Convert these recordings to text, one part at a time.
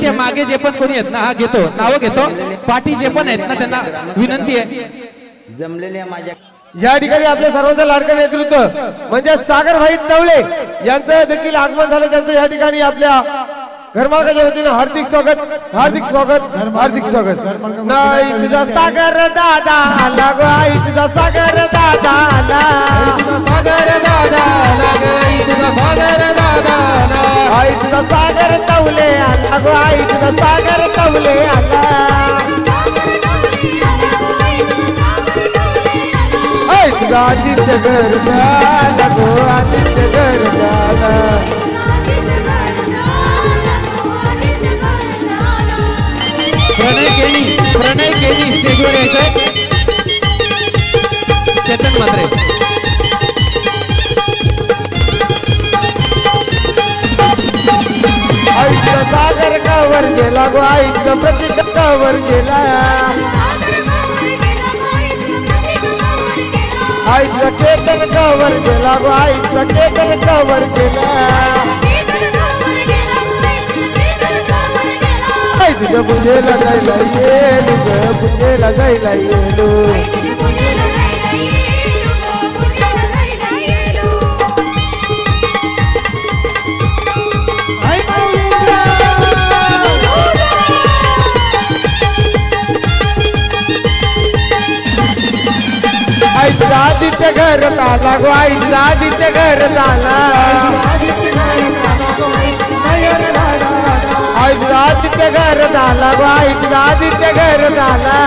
विनंती आहे मागे जे पण कोणी आहेत ना हा घेतो नावं घेतो. पाठी जे पण आहेत ना त्यांना विनंती आहे. जमलेल्या माझ्या या ठिकाणी आपल्या सर्वांचं लाडकं नेतृत्व म्हणजे सागर भाई तवळे यांचं देखील आगमन झालं. त्यांचं या ठिकाणी आपल्या घरमालकाच्या वतीनं हार्दिक स्वागत हार्दिक स्वागत हार्दिक स्वागत. नाही तुझा सागर दादा आला गो आई तुझा सागर दादा आला आई तुझा सागर तवले आला. गो आई तुझा सागर तवले आला. आई तुझा आदित्य घर झाला गो आदित्य घर झाला. प्रणय केली प्रणय केली स्टेजवर यायचं चेतन मात्रे सागर गेला गो आईचा प्रतीक कावर गेला. आईचा केतन कावर गेला गो आईचा केतन कावर गेला. आई तुझ्या पूजेला जायला येलो तुझ्या पूजेला जायला येलो आई तुझा घर झाला गो आई तुझा घर झाला. आई तुझा घर झाला गो आई घर झाला.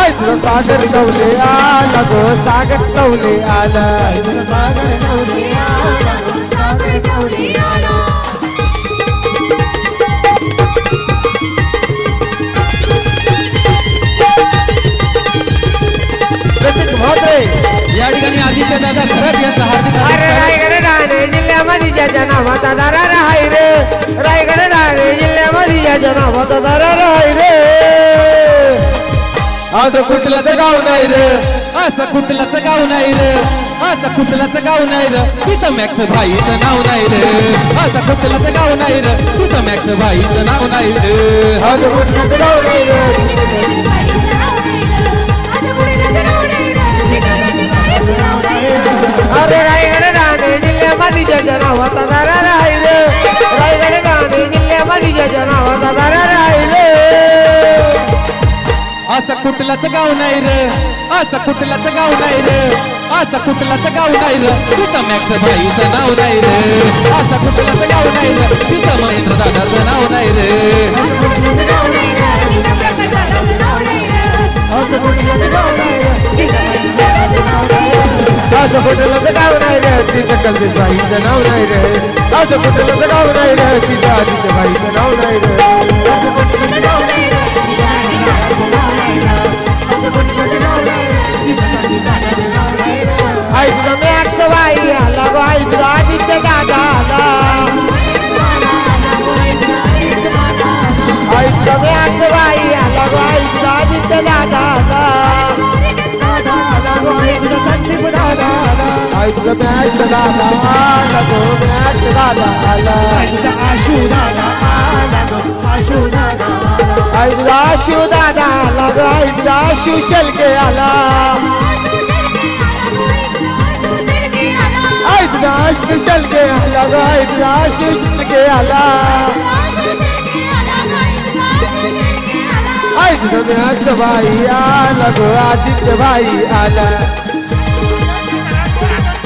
आई तुझा सागर कवले आला सागर कवले आला. या ठिकाणी आदित्य दादा खरंच यांचा हार्दिक अरे रायगड ठाणे जिल्ह्यामध्ये ज्याच्या नावाचा दारा राहाय रे. रायगड ठाणे जिल्ह्यामध्ये ज्याच्या नावाचा दारा राहाय रे. आज कुठलाच गाव नाही रे. असं कुठलाच गाव नाही रे. असं कुठलाच गाव नाही रे. तिथं मॅक्स भाईचं नाव नाही रे. असं कुठलाच गाव नाही रे. तिथं मॅक्स भाईचं नाव नाही रे. आज कुठलं गाव नाही रे. कुठलाच गाव नाही रे असं कुठलाच गाव नाही रे असं कुठलाच गाव नाही रे तिथं मॅक्स भाईचं नाव नाही रे असं कुठलाच गाव नाही रे तिथं महेंद्र दादाचं नाव नाही रे असं कुठलं गाव नाही रे तिथं कलदेश भाईचं नाव नाही रे असं कुठलं गाव नाही रे तिथं आदित्य भाईचं नाव नाही रे आई तुझा मॅक्स दादा आला गो मॅक्स दादा आला आई तुझा आशू दादा आला गो आई तुझा आशू शेलके आला आई तुझा आशू शेलके आला गो आई तुझा आशू शेलके आला आई तुझा मॅक्स बाई आला गो आदित्य बाई आला